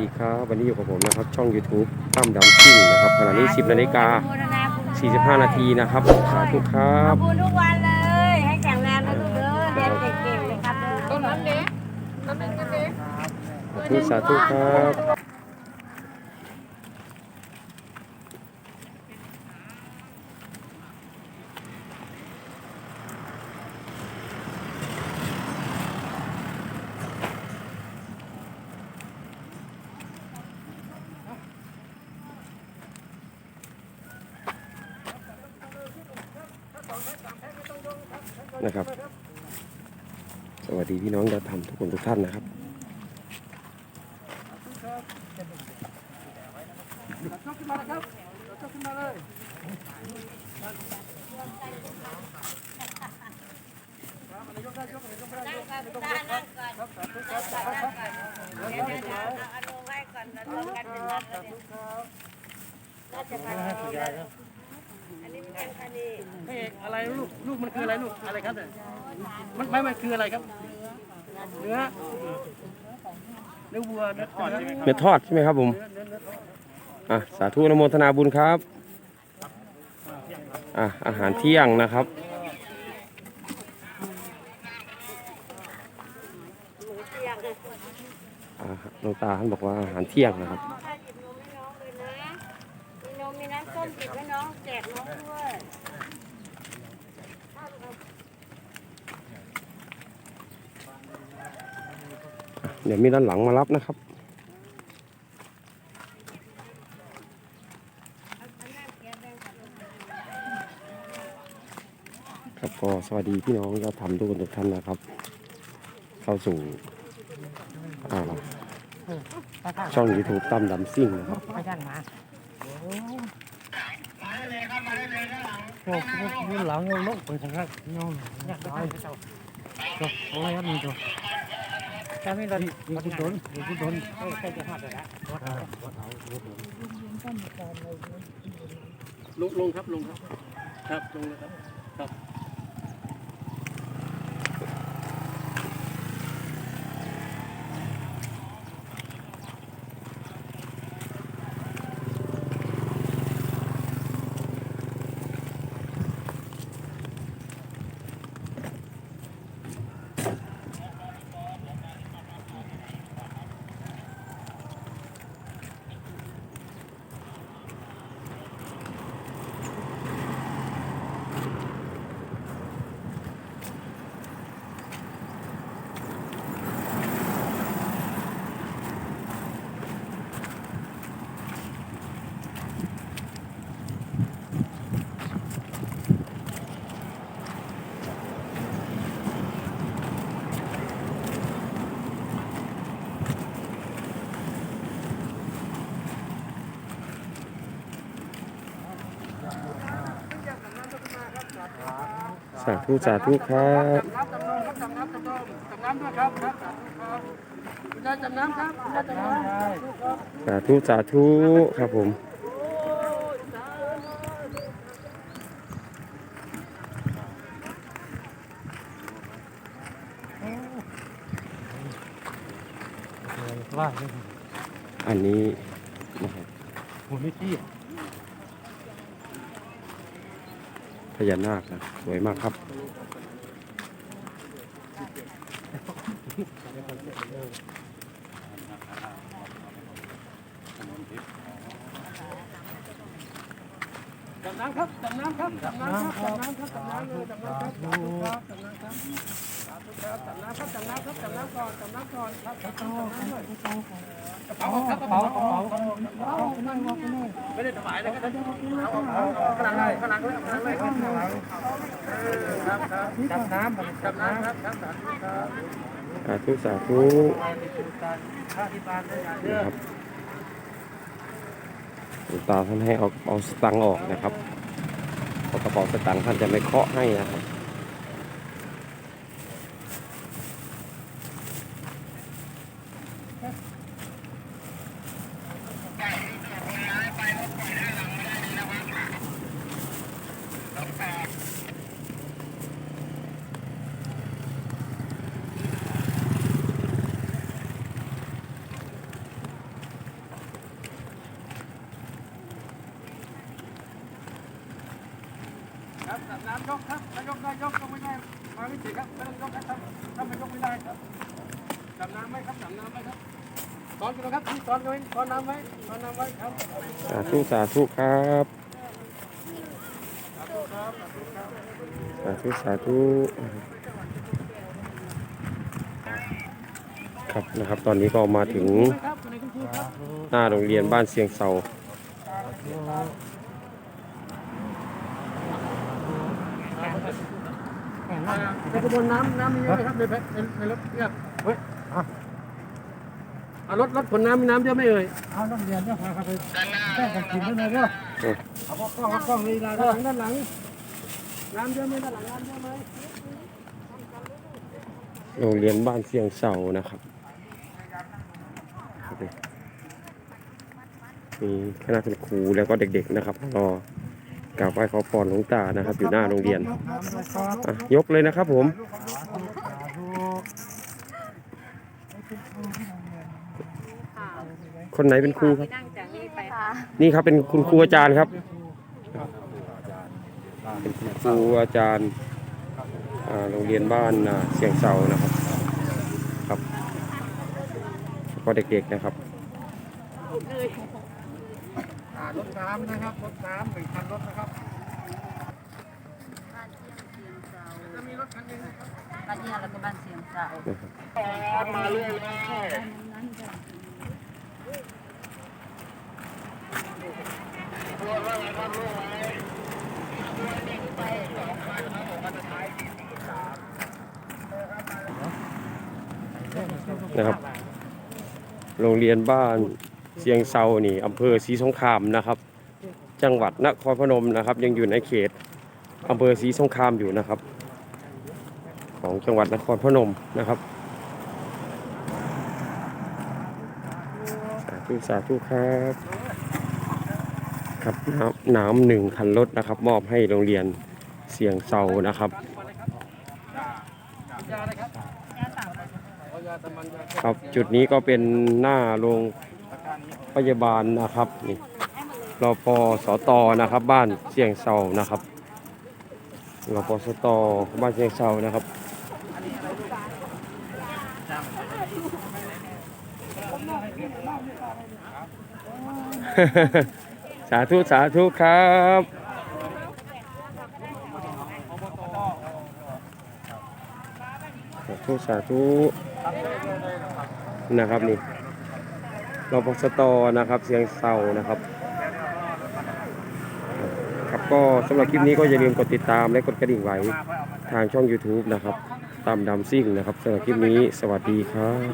ดีครับ วันนี้อยู่กับผมนะครับ ช่อง YouTube ตั้มดำซิ่งนะครับขณะนี้ 10นาฬิกา45 นาทีนะครับสาธุครัขอบบคุณทุกวันเลย ให้แข็งแรงนะลูกเด้อเรียนเก่งๆเลยครับเด้อต้นนั้นเด็กต้นนั้นก็เด็กสาธุสาธุครับ นะครับ สวัสดีพี่น้องยอดธรรมทุกคนทุกท่านนะครับนั่งก่อนตานั่งก่อนเดี๋ยวเดี๋ยวเดี๋ยวเอาลงไว้ก่อนแล้วลงกันเป็นนัดเลยราชการ พระเอกอะไรลูกลูกมันคืออะไรลูกอะไรครับเนี่ยมันไม่มันคืออะไรครับ เนื้อเนื้อวัวเนื้อทอดเนื้อทอดใช่ไหมครับผมอะสาธุนโมทนาบุญครับอะอาหารเที่ยงนะครับตาหลวงตาท่านบอกว่าอาหารเที่ยงนะครับ ถ้าหยิบนมให้น้องเลยนะ มีน้ำส้มหยิบให้น้องแจกน้องด้วยเดี๋ยวมีด้านหลังมารับนะครับ ครับก็สวัสดีพี่น้องยอดธรรมทุกคนทุกท่านนะครับ เข้าสู่ช่อง YouTube ตั้มดำซิ่งนะครับ ไปย่างมาโอ้โหหลังเราลงไปทางนั้นน้องยากได้เจ้าจบอะไรครับมีตัวแค่ไม่ได้มีที่โดนมีที่โดนเออใกล้จะหัดแล้ววัดเอาวัดเอาลงลงครับลงครับ ครับลงเลยครับครับ สาธุสาธุครับน้ำจำนองครับจำน้ำด้วยครับครับสาธุครับคุณยายจำน้ำครับคุณยายจำน้ำครับสาธุสาธุครับผมว่าอันนี้นะครับผมไม่ที่ พ ญานาคนะสวยมากครับ จำน้ำครับจำน้ำครับจำน้ำครับจำน้ำครับจำน้ำเลยจำน้ำครับสาธุครับจำน้ำครับสาธุครับจำน้ำครับจำน้ำครับจำน้ำก่อนจำน้ำก่อนครับจำน้ำด้วยกระเป๋าครับกระเป๋ากระเป๋ากระเป๋าไม่ได้ถวายเลยครับเอาเอากำลังเลยกำลังเลยกำลังเลยครับครับครับจำน้ำจำน้ำครับครับสาธุครับสาธุสาธุข้าที่บ้านะครับ ตาท่านให้เอาเอาสตังค์ออกนะครับเพรากระเป๋าสตังค์ท่านจะไม่เคาะให้นะครับ ไม่ถึงครับไม่ต้องยกครับถ้าไม่ยกไม่ได้ครับจับน้ำไหมครับจับน้ำไหมครับตอนกันนะครับที่ตอนกันไว้ตอนน้ำไว้ตอนน้ำไว้ครับสาธุสาธุครับสาธุสาธุครับนะครับ ตอนนี้ก็มาถึงครับในคุณครูครับหน้าโรงเรียนบ้านเสียงเสา ในกระบวนน้ำน้ำมีเยอะไหมครับในแพ็คในในรถเนี่ยเฮ้ยเอารถรถขนน้ำมีน้ำเยอะไหมเอ่ยเอาน้ำเรียนเนี่ยพาเขาไปแป้งกันกินด้วยนะเนาะเอากล้องเอากล้องลีลาด้านด้วหลัยงด้านหลังน้ำเยอะไหมด้านหลังน้ำเยอะไหมโรงเรียนบ้านเสียงเสานะครับมีคณะคุณครูแล้วก็เด็กๆนะครับรอ กราบไหว้ขอพรหลวงตานะครับ อยู่หน้าโรงเรียนน้ำเลยครับอะยกเลยนะครับผมคนไหนเป็นครูครับ นั่งจากนี้ไปค่ะนี่ครับเป็นคุณครูอาจารย์ครับ เป็นคุณครูอาจารย์อ่าโรงเรียนบ้านอ่าเสียงเสานะครับครับแล้วก็เด็กๆนะครับอ่า รถน้ำนะครับ รถน้ำหนึ่งคันรถนะครับจะมีรถคันหนึงนะครับบ้านเนี่ยแล้วก็บ้านเสียงเสามาเรื่อยนะครับ โรงเรียนบ้าน เสียงเซานี่อำเภอศรีสงครามนะครับ จังหวัดนครพนมนะครับ ยังอยู่ในเขตอำเภอศรีสงครามอยู่นะครับ ของจังหวัดนครพนมนะครับสาธุสาธุครับครับน้ำน้ำหนึ่งคันรถนะครับ มอบให้โรงเรียนเสียงเซานะครับครับจุดนี้ก็เป็นหน้าโรง พยาบาลนะครับนี่รอปสตนะครับ บ้านเสียงเซานะครับรอปสตบ้านเสียงเซานะครับสาธุสาธุครับสาธุสาธุนะครับนี่ รปสตนะครับ เสียงเศร้านะครับ ครับก็สำหรับคลิปนี้ก็อย่าลืมกดติดตามและกดกระดิ่งไว้ทางช่อง YouTube นะครับตามดำซิ่งนะครับสำหรับคลิปนี้สวัสดีครับ